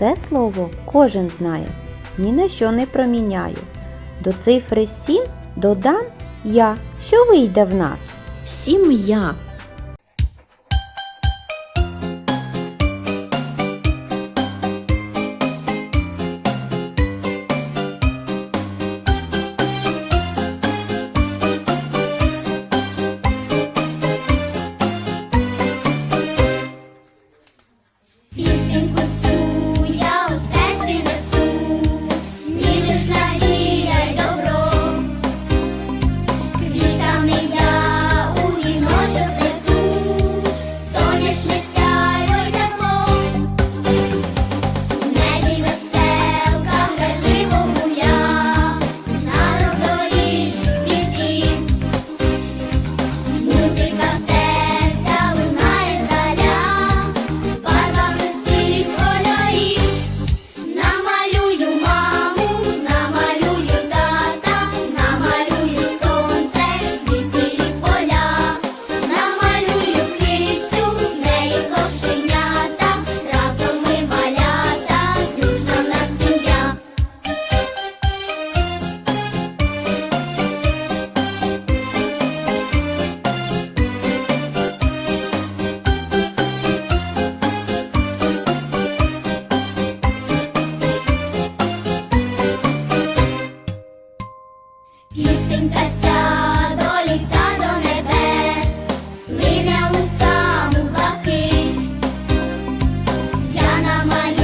Це слово кожен знає, ні на що не проміняю. До цифри 7 додам я, що вийде в нас. Сім'я хмаринка ця доліта до небес, плине у саму блакить, я намалю.